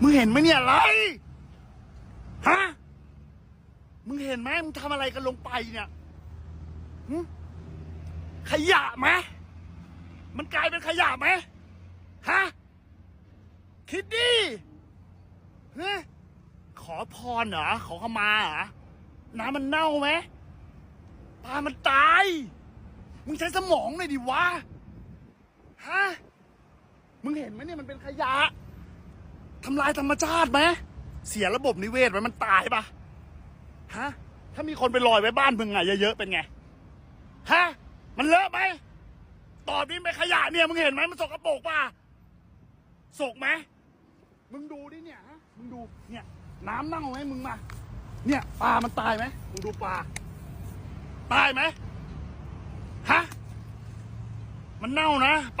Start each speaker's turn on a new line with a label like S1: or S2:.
S1: มึงเห็นไหมเนี่ยอะไร ฮะ มึงเห็นไหมมึงทำอะไรกันลงไปเนี่ยหึขยะไหมมันกลายเป็นขยะไหมฮะ คิดดิฮะขอพรเหรอ ขอขมาเหรอ น้ำมันเน่าไหมปลามันตาย มึงใช้สมองหน่อยดิวะ ฮะ มึงเห็นไหมเนี่ยมันเป็นขยะทำลายธรรมชาติไหมเสียระบบนิเวศไหมมันตายปะฮะถ้ามีคนไปลอยไว้บ้านมึงอะเยอะๆเป็นไงฮะมันเลอะไหมตอบนี่เป็นขยะเนี่ยมึงเห็นไหมมันสกปรกป่ะสกไหมมึงดูดิเนี่ยฮะมึงดูเนี่ยน้ำเน่าไหมมึงมา เนี่ยปลามันตายไหมมึงดูปลาตายไหมฮะมันเน่านะปลา